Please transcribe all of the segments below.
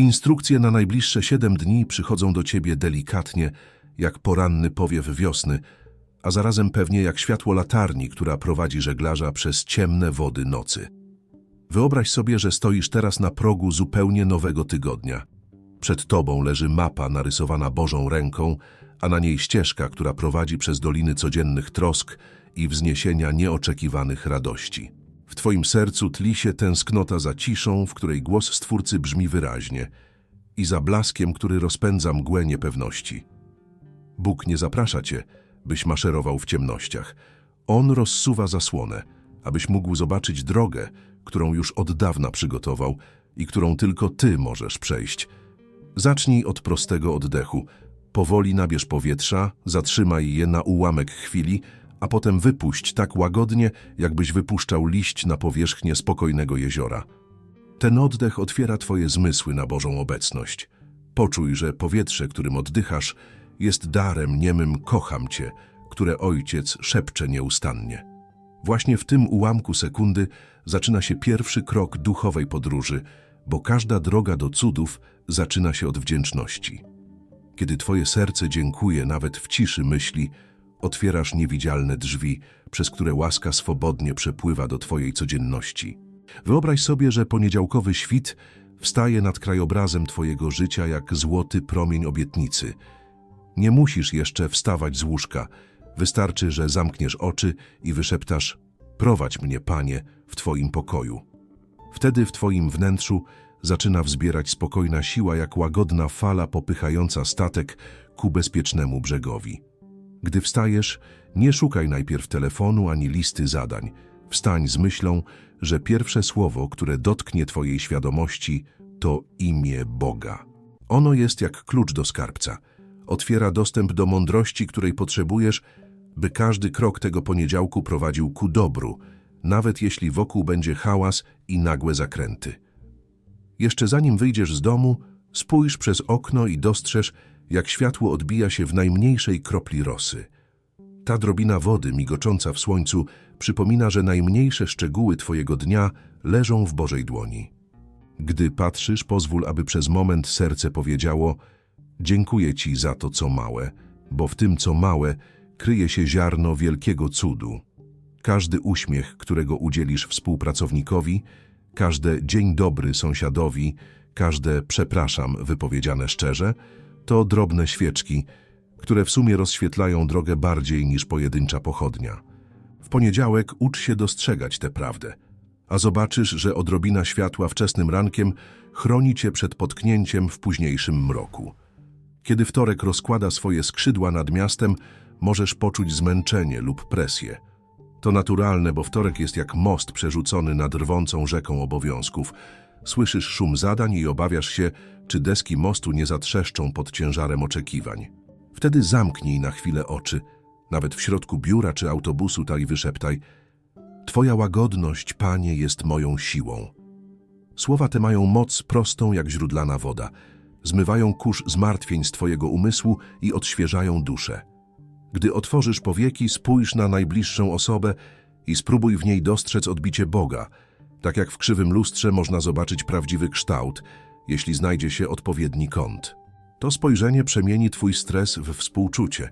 Instrukcje na najbliższe siedem dni przychodzą do ciebie delikatnie, jak poranny powiew wiosny, a zarazem pewnie jak światło latarni, która prowadzi żeglarza przez ciemne wody nocy. Wyobraź sobie, że stoisz teraz na progu zupełnie nowego tygodnia. Przed tobą leży mapa narysowana Bożą ręką, a na niej ścieżka, która prowadzi przez doliny codziennych trosk i wzniesienia nieoczekiwanych radości. W twoim sercu tli się tęsknota za ciszą, w której głos Stwórcy brzmi wyraźnie i za blaskiem, który rozpędza mgłę niepewności. Bóg nie zaprasza cię, byś maszerował w ciemnościach. On rozsuwa zasłonę, abyś mógł zobaczyć drogę, którą już od dawna przygotował i którą tylko ty możesz przejść. Zacznij od prostego oddechu. Powoli nabierz powietrza, zatrzymaj je na ułamek chwili, a potem wypuść tak łagodnie, jakbyś wypuszczał liść na powierzchnię spokojnego jeziora. Ten oddech otwiera twoje zmysły na Bożą obecność. Poczuj, że powietrze, którym oddychasz, jest darem niemym kocham cię, które ojciec szepcze nieustannie. Właśnie w tym ułamku sekundy zaczyna się pierwszy krok duchowej podróży, bo każda droga do cudów zaczyna się od wdzięczności. Kiedy twoje serce dziękuje nawet w ciszy myśli, otwierasz niewidzialne drzwi, przez które łaska swobodnie przepływa do twojej codzienności. Wyobraź sobie, że poniedziałkowy świt wstaje nad krajobrazem twojego życia jak złoty promień obietnicy. Nie musisz jeszcze wstawać z łóżka. Wystarczy, że zamkniesz oczy i wyszeptasz Prowadź mnie, Panie, w Twoim pokoju. Wtedy w Twoim wnętrzu zaczyna wzbierać spokojna siła jak łagodna fala popychająca statek ku bezpiecznemu brzegowi. Gdy wstajesz, nie szukaj najpierw telefonu ani listy zadań. Wstań z myślą, że pierwsze słowo, które dotknie Twojej świadomości, to imię Boga. Ono jest jak klucz do skarbca. Otwiera dostęp do mądrości, której potrzebujesz, by każdy krok tego poniedziałku prowadził ku dobru, nawet jeśli wokół będzie hałas i nagłe zakręty. Jeszcze zanim wyjdziesz z domu, spójrz przez okno i dostrzeż, jak światło odbija się w najmniejszej kropli rosy. Ta drobina wody migocząca w słońcu przypomina, że najmniejsze szczegóły Twojego dnia leżą w Bożej dłoni. Gdy patrzysz, pozwól, aby przez moment serce powiedziało Dziękuję Ci za to, co małe, bo w tym, co małe, kryje się ziarno wielkiego cudu. Każdy uśmiech, którego udzielisz współpracownikowi, każde dzień dobry sąsiadowi, każde przepraszam wypowiedziane szczerze, to drobne świeczki, które w sumie rozświetlają drogę bardziej niż pojedyncza pochodnia. W poniedziałek ucz się dostrzegać tę prawdę, a zobaczysz, że odrobina światła wczesnym rankiem chroni cię przed potknięciem w późniejszym mroku. Kiedy wtorek rozkłada swoje skrzydła nad miastem, możesz poczuć zmęczenie lub presję. To naturalne, bo wtorek jest jak most przerzucony nad rwącą rzeką obowiązków. Słyszysz szum zadań i obawiasz się, czy deski mostu nie zatrzeszczą pod ciężarem oczekiwań. Wtedy zamknij na chwilę oczy, nawet w środku biura czy autobusu tak i wyszeptaj Twoja łagodność, Panie, jest moją siłą. Słowa te mają moc prostą jak źródlana woda. Zmywają kurz zmartwień z Twojego umysłu i odświeżają duszę. Gdy otworzysz powieki, spójrz na najbliższą osobę i spróbuj w niej dostrzec odbicie Boga. Tak jak w krzywym lustrze można zobaczyć prawdziwy kształt, jeśli znajdzie się odpowiedni kąt. To spojrzenie przemieni Twój stres w współczucie,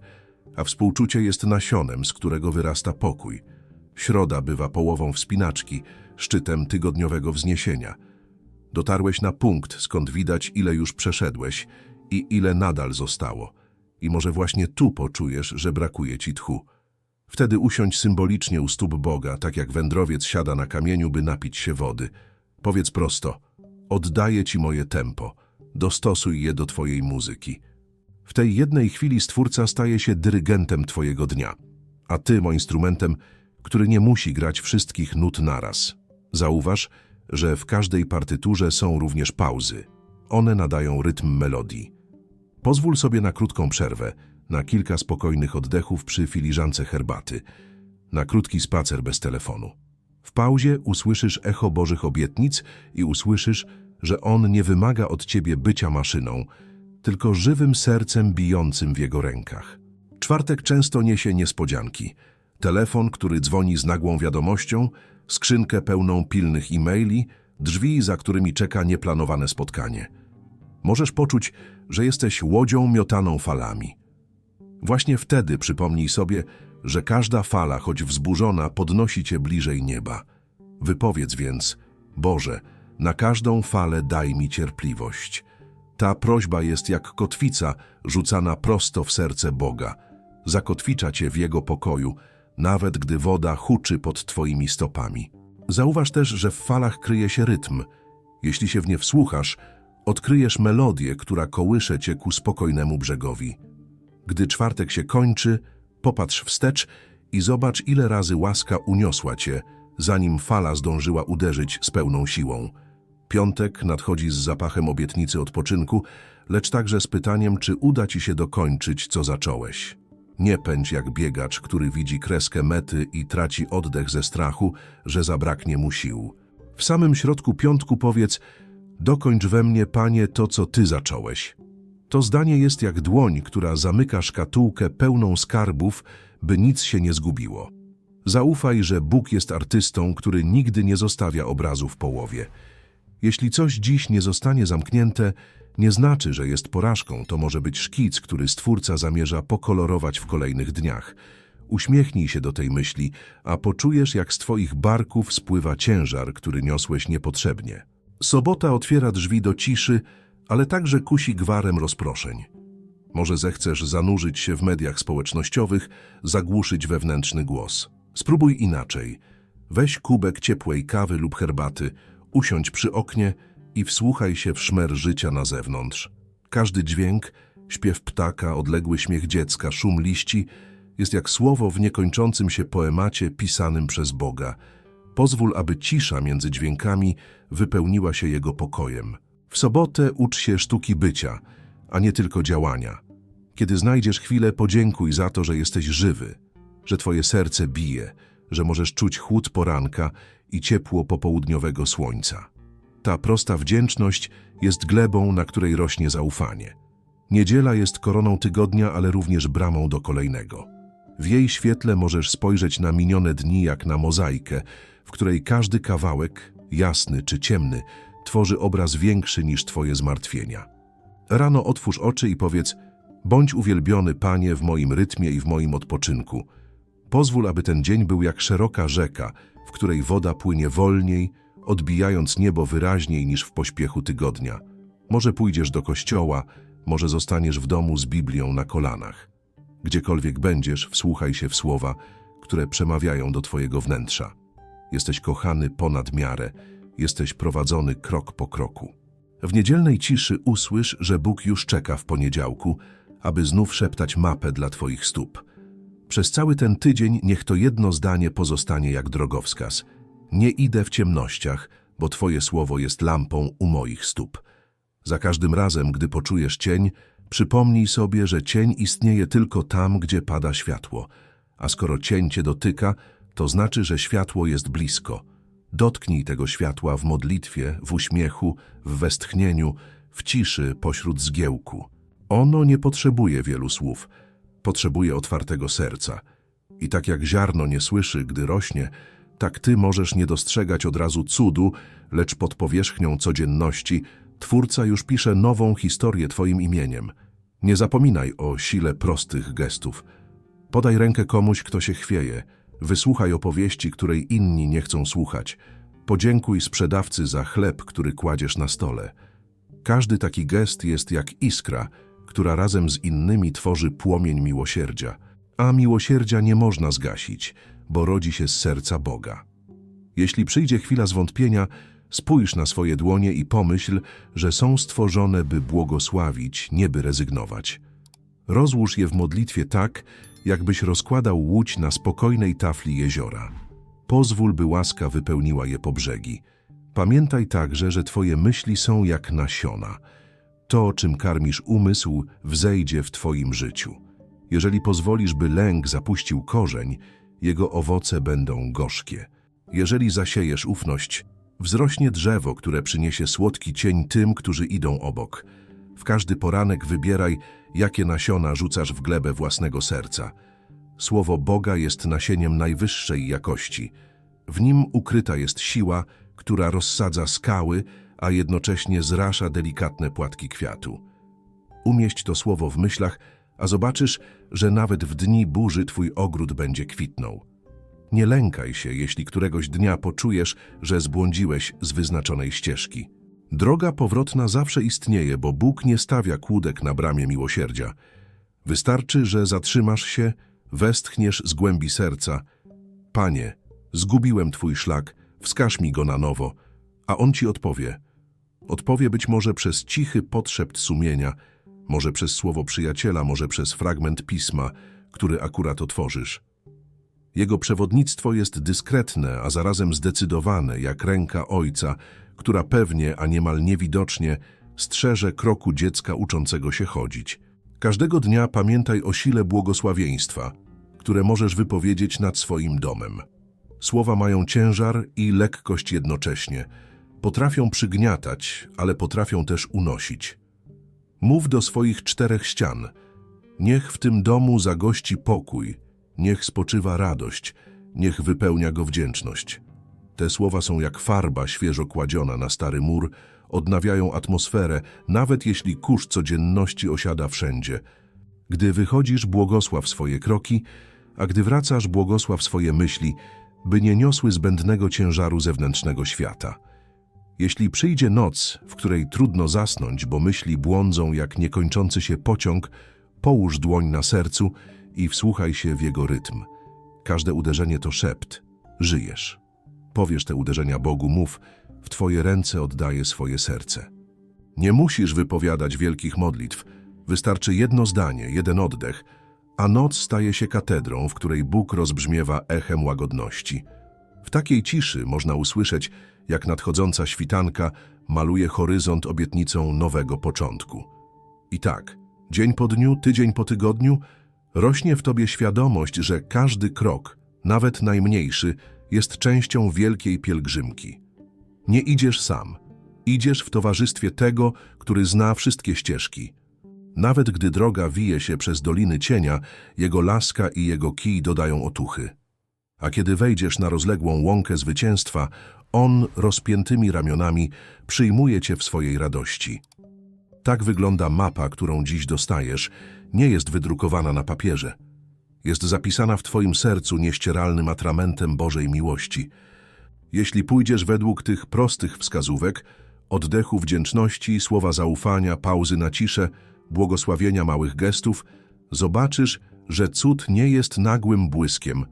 a współczucie jest nasionem, z którego wyrasta pokój. Środa bywa połową wspinaczki, szczytem tygodniowego wzniesienia. Dotarłeś na punkt, skąd widać, ile już przeszedłeś i ile nadal zostało. I może właśnie tu poczujesz, że brakuje ci tchu. Wtedy usiądź symbolicznie u stóp Boga, tak jak wędrowiec siada na kamieniu, by napić się wody. Powiedz prosto, oddaję ci moje tempo, dostosuj je do twojej muzyki. W tej jednej chwili Stwórca staje się dyrygentem twojego dnia, a ty mo instrumentem, który nie musi grać wszystkich nut naraz. Zauważ, że w każdej partyturze są również pauzy. One nadają rytm melodii. Pozwól sobie na krótką przerwę, na kilka spokojnych oddechów przy filiżance herbaty, na krótki spacer bez telefonu. W pauzie usłyszysz echo Bożych obietnic i usłyszysz, że On nie wymaga od ciebie bycia maszyną, tylko żywym sercem bijącym w Jego rękach. Czwartek często niesie niespodzianki. Telefon, który dzwoni z nagłą wiadomością, skrzynkę pełną pilnych e-maili, drzwi, za którymi czeka nieplanowane spotkanie. Możesz poczuć, że jesteś łodzią miotaną falami. Właśnie wtedy przypomnij sobie, że każda fala, choć wzburzona, podnosi cię bliżej nieba. Wypowiedz więc, Boże, na każdą falę daj mi cierpliwość. Ta prośba jest jak kotwica rzucana prosto w serce Boga. Zakotwicza cię w Jego pokoju, nawet gdy woda huczy pod twoimi stopami. Zauważ też, że w falach kryje się rytm. Jeśli się w nie wsłuchasz, odkryjesz melodię, która kołysze cię ku spokojnemu brzegowi. Gdy czwartek się kończy, popatrz wstecz i zobacz, ile razy łaska uniosła cię, zanim fala zdążyła uderzyć z pełną siłą. Piątek nadchodzi z zapachem obietnicy odpoczynku, lecz także z pytaniem, czy uda ci się dokończyć, co zacząłeś. Nie pędź jak biegacz, który widzi kreskę mety i traci oddech ze strachu, że zabraknie mu sił. W samym środku piątku powiedz, dokończ we mnie, Panie, to, co Ty zacząłeś. To zdanie jest jak dłoń, która zamyka szkatułkę pełną skarbów, by nic się nie zgubiło. Zaufaj, że Bóg jest artystą, który nigdy nie zostawia obrazu w połowie. Jeśli coś dziś nie zostanie zamknięte, nie znaczy, że jest porażką. To może być szkic, który Stwórca zamierza pokolorować w kolejnych dniach. Uśmiechnij się do tej myśli, a poczujesz, jak z Twoich barków spływa ciężar, który niosłeś niepotrzebnie. Sobota otwiera drzwi do ciszy, ale także kusi gwarem rozproszeń. Może zechcesz zanurzyć się w mediach społecznościowych, zagłuszyć wewnętrzny głos. Spróbuj inaczej. Weź kubek ciepłej kawy lub herbaty, usiądź przy oknie i wsłuchaj się w szmer życia na zewnątrz. Każdy dźwięk, śpiew ptaka, odległy śmiech dziecka, szum liści jest jak słowo w niekończącym się poemacie pisanym przez Boga. Pozwól, aby cisza między dźwiękami wypełniła się Jego pokojem. W sobotę ucz się sztuki bycia, a nie tylko działania. Kiedy znajdziesz chwilę, podziękuj za to, że jesteś żywy, że Twoje serce bije, że możesz czuć chłód poranka i ciepło popołudniowego słońca. Ta prosta wdzięczność jest glebą, na której rośnie zaufanie. Niedziela jest koroną tygodnia, ale również bramą do kolejnego. W jej świetle możesz spojrzeć na minione dni jak na mozaikę, w której każdy kawałek, jasny czy ciemny, tworzy obraz większy niż Twoje zmartwienia. Rano otwórz oczy i powiedz: Bądź uwielbiony, Panie, w moim rytmie i w moim odpoczynku. Pozwól, aby ten dzień był jak szeroka rzeka, w której woda płynie wolniej, odbijając niebo wyraźniej niż w pośpiechu tygodnia. Może pójdziesz do kościoła, może zostaniesz w domu z Biblią na kolanach. Gdziekolwiek będziesz, wsłuchaj się w słowa, które przemawiają do Twojego wnętrza. Jesteś kochany ponad miarę, jesteś prowadzony krok po kroku. W niedzielnej ciszy usłysz, że Bóg już czeka w poniedziałku, aby znów szeptać mapę dla Twoich stóp. Przez cały ten tydzień niech to jedno zdanie pozostanie jak drogowskaz. Nie idę w ciemnościach, bo Twoje słowo jest lampą u moich stóp. Za każdym razem, gdy poczujesz cień, przypomnij sobie, że cień istnieje tylko tam, gdzie pada światło. A skoro cień cię dotyka, to znaczy, że światło jest blisko. Dotknij tego światła w modlitwie, w uśmiechu, w westchnieniu, w ciszy pośród zgiełku. Ono nie potrzebuje wielu słów, potrzebuje otwartego serca. I tak jak ziarno nie słyszy, gdy rośnie, tak ty możesz nie dostrzegać od razu cudu, lecz pod powierzchnią codzienności Twórca już pisze nową historię Twoim imieniem. Nie zapominaj o sile prostych gestów. Podaj rękę komuś, kto się chwieje. Wysłuchaj opowieści, której inni nie chcą słuchać. Podziękuj sprzedawcy za chleb, który kładziesz na stole. Każdy taki gest jest jak iskra, która razem z innymi tworzy płomień miłosierdzia. A miłosierdzia nie można zgasić, bo rodzi się z serca Boga. Jeśli przyjdzie chwila zwątpienia, spójrz na swoje dłonie i pomyśl, że są stworzone, by błogosławić, nie by rezygnować. Rozłóż je w modlitwie tak, jakbyś rozkładał łódź na spokojnej tafli jeziora. Pozwól, by łaska wypełniła je po brzegi. Pamiętaj także, że Twoje myśli są jak nasiona. To, czym karmisz umysł, wzejdzie w Twoim życiu. Jeżeli pozwolisz, by lęk zapuścił korzeń, jego owoce będą gorzkie. Jeżeli zasiejesz ufność, wzrośnie drzewo, które przyniesie słodki cień tym, którzy idą obok. W każdy poranek wybieraj, jakie nasiona rzucasz w glebę własnego serca. Słowo Boga jest nasieniem najwyższej jakości. W nim ukryta jest siła, która rozsadza skały, a jednocześnie zrasza delikatne płatki kwiatu. Umieść to słowo w myślach, a zobaczysz, że nawet w dni burzy twój ogród będzie kwitnął. Nie lękaj się, jeśli któregoś dnia poczujesz, że zbłądziłeś z wyznaczonej ścieżki. Droga powrotna zawsze istnieje, bo Bóg nie stawia kłódek na bramie miłosierdzia. Wystarczy, że zatrzymasz się, westchniesz z głębi serca. Panie, zgubiłem Twój szlak, wskaż mi go na nowo, a On Ci odpowie. Odpowie być może przez cichy potrzept sumienia, może przez słowo przyjaciela, może przez fragment pisma, który akurat otworzysz. Jego przewodnictwo jest dyskretne, a zarazem zdecydowane, jak ręka ojca, która pewnie, a niemal niewidocznie, strzeże kroku dziecka uczącego się chodzić. Każdego dnia pamiętaj o sile błogosławieństwa, które możesz wypowiedzieć nad swoim domem. Słowa mają ciężar i lekkość jednocześnie. Potrafią przygniatać, ale potrafią też unosić. Mów do swoich czterech ścian. Niech w tym domu zagości pokój, niech spoczywa radość, niech wypełnia go wdzięczność. Te słowa są jak farba świeżo kładziona na stary mur, odnawiają atmosferę, nawet jeśli kurz codzienności osiada wszędzie. Gdy wychodzisz, błogosław swoje kroki, a gdy wracasz, błogosław swoje myśli, by nie niosły zbędnego ciężaru zewnętrznego świata. Jeśli przyjdzie noc, w której trudno zasnąć, bo myśli błądzą jak niekończący się pociąg, połóż dłoń na sercu i wsłuchaj się w jego rytm. Każde uderzenie to szept. Żyjesz. Powiesz te uderzenia Bogu, mów, w Twoje ręce oddaję swoje serce. Nie musisz wypowiadać wielkich modlitw. Wystarczy jedno zdanie, jeden oddech, a noc staje się katedrą, w której Bóg rozbrzmiewa echem łagodności. W takiej ciszy można usłyszeć, jak nadchodząca świtanka maluje horyzont obietnicą nowego początku. I tak, dzień po dniu, tydzień po tygodniu, rośnie w tobie świadomość, że każdy krok, nawet najmniejszy, jest częścią wielkiej pielgrzymki. Nie idziesz sam, idziesz w towarzystwie tego, który zna wszystkie ścieżki. Nawet gdy droga wije się przez doliny cienia, jego laska i jego kij dodają otuchy. A kiedy wejdziesz na rozległą łąkę zwycięstwa, on rozpiętymi ramionami przyjmuje cię w swojej radości. Tak wygląda mapa, którą dziś dostajesz, nie jest wydrukowana na papierze. Jest zapisana w twoim sercu nieścieralnym atramentem Bożej miłości. Jeśli pójdziesz według tych prostych wskazówek, oddechu wdzięczności, słowa zaufania, pauzy na ciszę, błogosławienia małych gestów, zobaczysz, że cud nie jest nagłym błyskiem,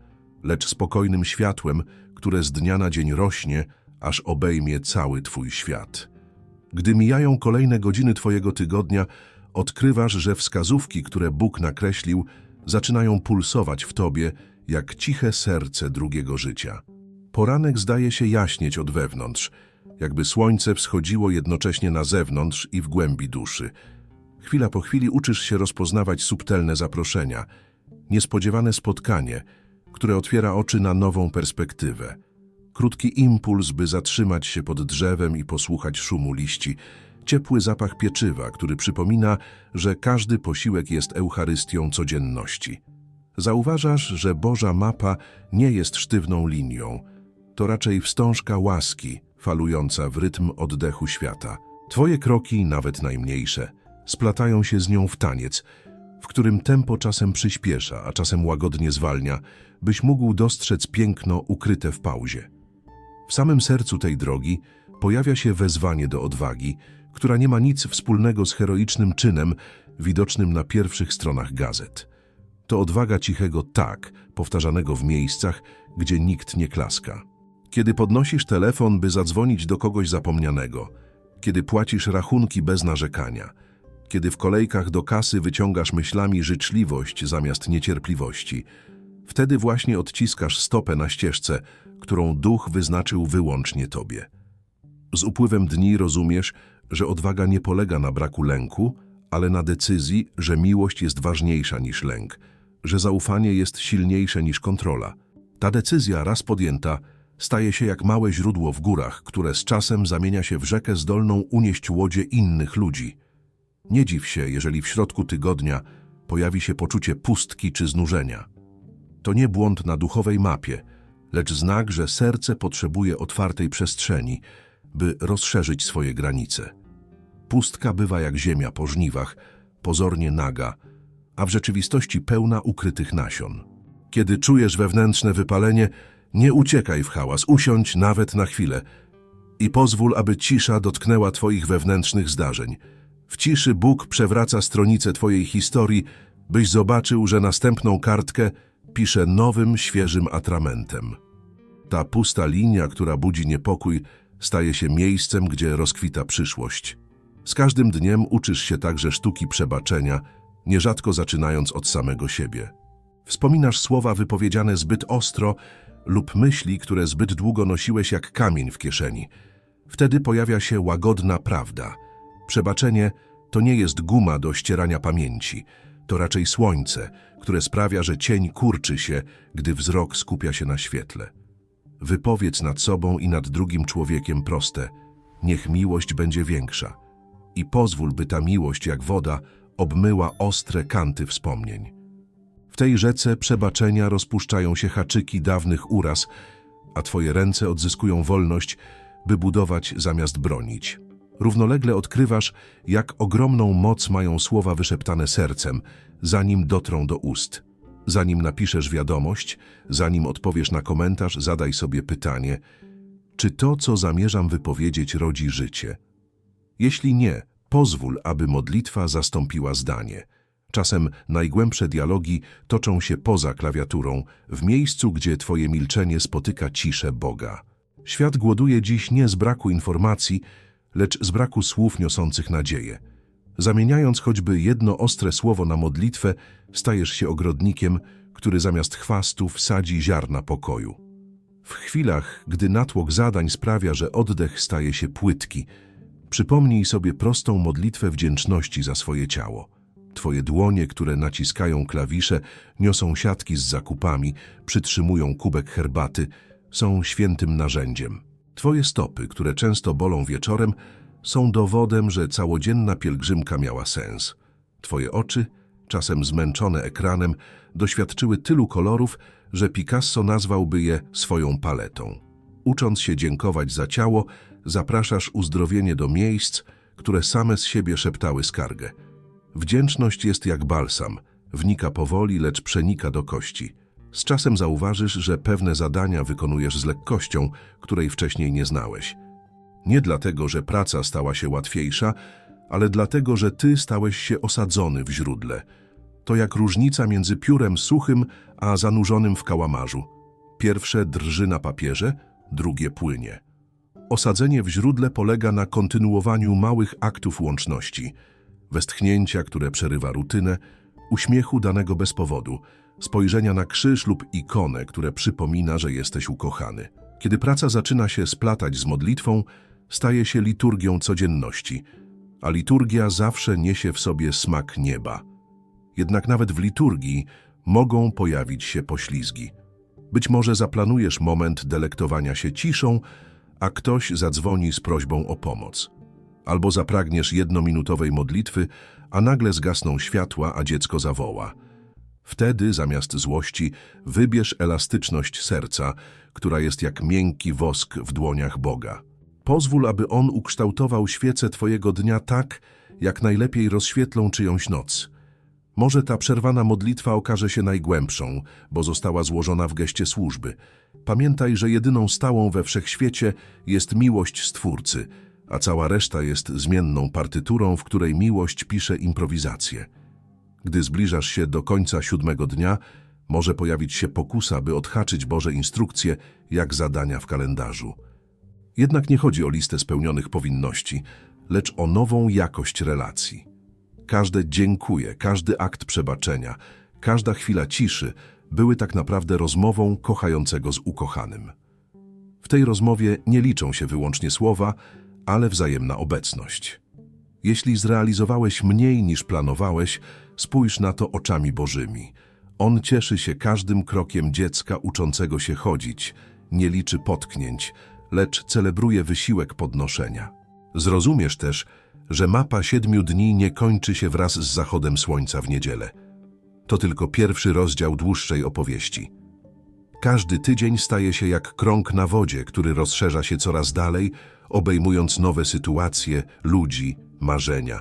lecz spokojnym światłem, które z dnia na dzień rośnie, aż obejmie cały twój świat. Gdy mijają kolejne godziny twojego tygodnia, odkrywasz, że wskazówki, które Bóg nakreślił, zaczynają pulsować w tobie jak ciche serce drugiego życia. Poranek zdaje się jaśnieć od wewnątrz, jakby słońce wschodziło jednocześnie na zewnątrz i w głębi duszy. Chwila po chwili uczysz się rozpoznawać subtelne zaproszenia, niespodziewane spotkanie, które otwiera oczy na nową perspektywę. Krótki impuls, by zatrzymać się pod drzewem i posłuchać szumu liści, ciepły zapach pieczywa, który przypomina, że każdy posiłek jest Eucharystią codzienności. Zauważasz, że Boża mapa nie jest sztywną linią, to raczej wstążka łaski, falująca w rytm oddechu świata. Twoje kroki, nawet najmniejsze, splatają się z nią w taniec, w którym tempo czasem przyspiesza, a czasem łagodnie zwalnia, byś mógł dostrzec piękno ukryte w pauzie. W samym sercu tej drogi pojawia się wezwanie do odwagi, która nie ma nic wspólnego z heroicznym czynem widocznym na pierwszych stronach gazet. To odwaga cichego tak, powtarzanego w miejscach, gdzie nikt nie klaska. Kiedy podnosisz telefon, by zadzwonić do kogoś zapomnianego, kiedy płacisz rachunki bez narzekania, kiedy w kolejkach do kasy wyciągasz myślami życzliwość zamiast niecierpliwości, wtedy właśnie odciskasz stopę na ścieżce, którą duch wyznaczył wyłącznie tobie. Z upływem dni rozumiesz, że odwaga nie polega na braku lęku, ale na decyzji, że miłość jest ważniejsza niż lęk, że zaufanie jest silniejsze niż kontrola. Ta decyzja, raz podjęta, staje się jak małe źródło w górach, które z czasem zamienia się w rzekę zdolną unieść łodzie innych ludzi. Nie dziw się, jeżeli w środku tygodnia pojawi się poczucie pustki czy znużenia. To nie błąd na duchowej mapie, lecz znak, że serce potrzebuje otwartej przestrzeni, by rozszerzyć swoje granice. Pustka bywa jak ziemia po żniwach, pozornie naga, a w rzeczywistości pełna ukrytych nasion. Kiedy czujesz wewnętrzne wypalenie, nie uciekaj w hałas, usiądź nawet na chwilę i pozwól, aby cisza dotknęła Twoich wewnętrznych zdarzeń. W ciszy Bóg przewraca stronicę Twojej historii, byś zobaczył, że następną kartkę pisze nowym, świeżym atramentem. Ta pusta linia, która budzi niepokój, staje się miejscem, gdzie rozkwita przyszłość. Z każdym dniem uczysz się także sztuki przebaczenia, nierzadko zaczynając od samego siebie. Wspominasz słowa wypowiedziane zbyt ostro lub myśli, które zbyt długo nosiłeś jak kamień w kieszeni. Wtedy pojawia się łagodna prawda. Przebaczenie to nie jest guma do ścierania pamięci, to raczej słońce, które sprawia, że cień kurczy się, gdy wzrok skupia się na świetle. Wypowiedz nad sobą i nad drugim człowiekiem proste: Niech miłość będzie większa. I pozwól, by ta miłość, jak woda, obmyła ostre kanty wspomnień. W tej rzece przebaczenia rozpuszczają się haczyki dawnych uraz, a twoje ręce odzyskują wolność, by budować zamiast bronić. Równolegle odkrywasz, jak ogromną moc mają słowa wyszeptane sercem, zanim dotrą do ust. Zanim napiszesz wiadomość, zanim odpowiesz na komentarz, zadaj sobie pytanie, czy to, co zamierzam wypowiedzieć, rodzi życie? Jeśli nie, pozwól, aby modlitwa zastąpiła zdanie. Czasem najgłębsze dialogi toczą się poza klawiaturą, w miejscu, gdzie twoje milczenie spotyka ciszę Boga. Świat głoduje dziś nie z braku informacji, lecz z braku słów niosących nadzieję. Zamieniając choćby jedno ostre słowo na modlitwę, stajesz się ogrodnikiem, który zamiast chwastów sadzi ziarna pokoju. W chwilach, gdy natłok zadań sprawia, że oddech staje się płytki, przypomnij sobie prostą modlitwę wdzięczności za swoje ciało. Twoje dłonie, które naciskają klawisze, niosą siatki z zakupami, przytrzymują kubek herbaty, są świętym narzędziem. Twoje stopy, które często bolą wieczorem, są dowodem, że całodzienna pielgrzymka miała sens. Twoje oczy, czasem zmęczone ekranem, doświadczyły tylu kolorów, że Picasso nazwałby je swoją paletą. Ucząc się dziękować za ciało, zapraszasz uzdrowienie do miejsc, które same z siebie szeptały skargę. Wdzięczność jest jak balsam, wnika powoli, lecz przenika do kości. Z czasem zauważysz, że pewne zadania wykonujesz z lekkością, której wcześniej nie znałeś. Nie dlatego, że praca stała się łatwiejsza, ale dlatego, że ty stałeś się osadzony w źródle. To jak różnica między piórem suchym a zanurzonym w kałamarzu. Pierwsze drży na papierze, drugie płynie. Osadzenie w źródle polega na kontynuowaniu małych aktów łączności, westchnięcia, które przerywa rutynę, uśmiechu danego bez powodu, spojrzenia na krzyż lub ikonę, które przypomina, że jesteś ukochany. Kiedy praca zaczyna się splatać z modlitwą, staje się liturgią codzienności, a liturgia zawsze niesie w sobie smak nieba. Jednak nawet w liturgii mogą pojawić się poślizgi. Być może zaplanujesz moment delektowania się ciszą, a ktoś zadzwoni z prośbą o pomoc. Albo zapragniesz jednominutowej modlitwy, a nagle zgasną światła, a dziecko zawoła. Wtedy, zamiast złości, wybierz elastyczność serca, która jest jak miękki wosk w dłoniach Boga. Pozwól, aby On ukształtował świece Twojego dnia tak, jak najlepiej rozświetlą czyjąś noc. Może ta przerwana modlitwa okaże się najgłębszą, bo została złożona w geście służby. Pamiętaj, że jedyną stałą we wszechświecie jest miłość Stwórcy, a cała reszta jest zmienną partyturą, w której miłość pisze improwizację. Gdy zbliżasz się do końca siódmego dnia, może pojawić się pokusa, by odhaczyć Boże instrukcje, jak zadania w kalendarzu. Jednak nie chodzi o listę spełnionych powinności, lecz o nową jakość relacji. Każde dziękuję, każdy akt przebaczenia, każda chwila ciszy były tak naprawdę rozmową kochającego z ukochanym. W tej rozmowie nie liczą się wyłącznie słowa, ale wzajemna obecność. Jeśli zrealizowałeś mniej niż planowałeś, spójrz na to oczami Bożymi. On cieszy się każdym krokiem dziecka uczącego się chodzić, nie liczy potknięć, lecz celebruje wysiłek podnoszenia. Zrozumiesz też, że mapa siedmiu dni nie kończy się wraz z zachodem słońca w niedzielę. To tylko pierwszy rozdział dłuższej opowieści. Każdy tydzień staje się jak krąg na wodzie, który rozszerza się coraz dalej, obejmując nowe sytuacje, ludzi, marzenia.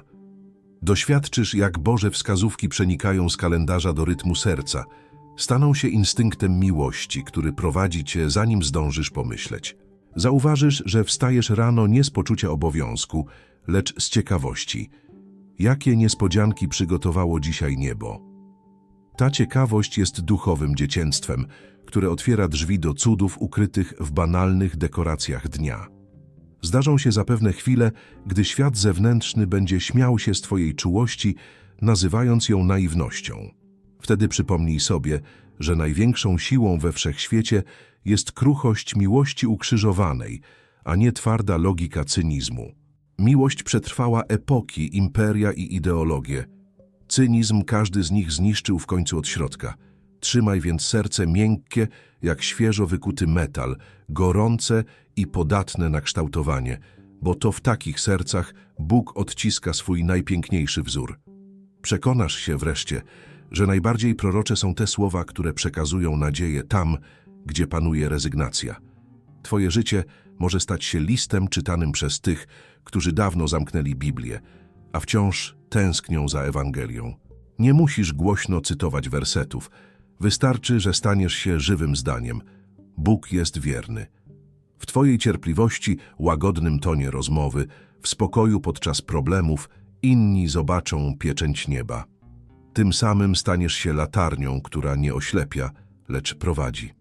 Doświadczysz, jak Boże wskazówki przenikają z kalendarza do rytmu serca. Staną się instynktem miłości, który prowadzi cię, zanim zdążysz pomyśleć. Zauważysz, że wstajesz rano nie z poczucia obowiązku, lecz z ciekawości. Jakie niespodzianki przygotowało dzisiaj niebo? Ta ciekawość jest duchowym dziecięctwem, które otwiera drzwi do cudów ukrytych w banalnych dekoracjach dnia. Zdarzą się zapewne chwile, gdy świat zewnętrzny będzie śmiał się z Twojej czułości, nazywając ją naiwnością. Wtedy przypomnij sobie, że największą siłą we wszechświecie jest kruchość miłości ukrzyżowanej, a nie twarda logika cynizmu. Miłość przetrwała epoki, imperia i ideologie. Cynizm każdy z nich zniszczył w końcu od środka. Trzymaj więc serce miękkie, jak świeżo wykuty metal, gorące i podatne na kształtowanie, bo to w takich sercach Bóg odciska swój najpiękniejszy wzór. Przekonasz się wreszcie, że najbardziej prorocze są te słowa, które przekazują nadzieję tam, gdzie panuje rezygnacja. Twoje życie może stać się listem czytanym przez tych, którzy dawno zamknęli Biblię, a wciąż tęsknią za Ewangelią. Nie musisz głośno cytować wersetów. Wystarczy, że staniesz się żywym zdaniem. Bóg jest wierny. W Twojej cierpliwości, łagodnym tonie rozmowy, w spokoju podczas problemów, inni zobaczą pieczęć nieba. Tym samym staniesz się latarnią, która nie oślepia, lecz prowadzi.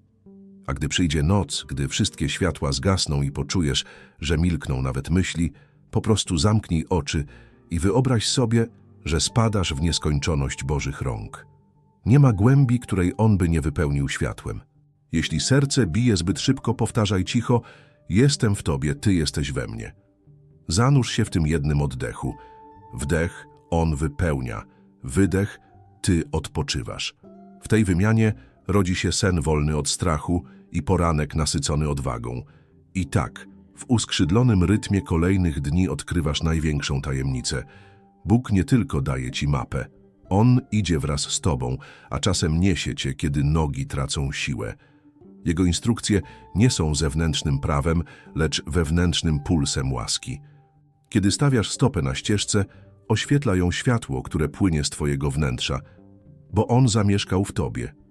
A gdy przyjdzie noc, gdy wszystkie światła zgasną i poczujesz, że milkną nawet myśli, po prostu zamknij oczy i wyobraź sobie, że spadasz w nieskończoność Bożych rąk. Nie ma głębi, której On by nie wypełnił światłem. Jeśli serce bije zbyt szybko, powtarzaj cicho, jestem w Tobie, Ty jesteś we mnie. Zanurz się w tym jednym oddechu. Wdech On wypełnia, wydech Ty odpoczywasz. W tej wymianie rodzi się sen wolny od strachu i poranek nasycony odwagą. I tak, w uskrzydlonym rytmie kolejnych dni odkrywasz największą tajemnicę. Bóg nie tylko daje ci mapę. On idzie wraz z tobą, a czasem niesie cię, kiedy nogi tracą siłę. Jego instrukcje nie są zewnętrznym prawem, lecz wewnętrznym pulsem łaski. Kiedy stawiasz stopę na ścieżce, oświetla ją światło, które płynie z twojego wnętrza, bo On zamieszkał w tobie.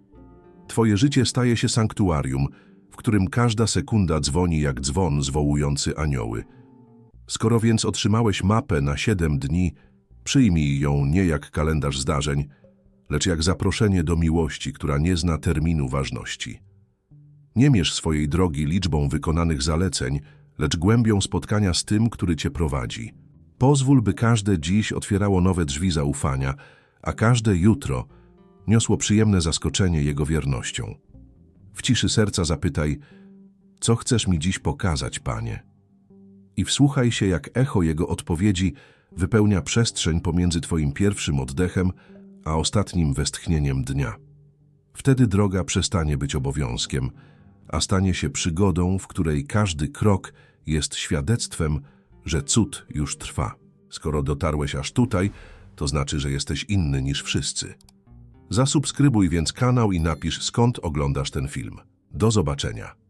Twoje życie staje się sanktuarium, w którym każda sekunda dzwoni jak dzwon zwołujący anioły. Skoro więc otrzymałeś mapę na siedem dni, przyjmij ją nie jak kalendarz zdarzeń, lecz jak zaproszenie do miłości, która nie zna terminu ważności. Nie mierz swojej drogi liczbą wykonanych zaleceń, lecz głębią spotkania z tym, który cię prowadzi. Pozwól, by każde dziś otwierało nowe drzwi zaufania, a każde jutro niosło przyjemne zaskoczenie Jego wiernością. W ciszy serca zapytaj, co chcesz mi dziś pokazać, Panie? I wsłuchaj się, jak echo Jego odpowiedzi wypełnia przestrzeń pomiędzy Twoim pierwszym oddechem a ostatnim westchnieniem dnia. Wtedy droga przestanie być obowiązkiem, a stanie się przygodą, w której każdy krok jest świadectwem, że cud już trwa. Skoro dotarłeś aż tutaj, to znaczy, że jesteś inny niż wszyscy. Zasubskrybuj więc kanał i napisz skąd oglądasz ten film. Do zobaczenia.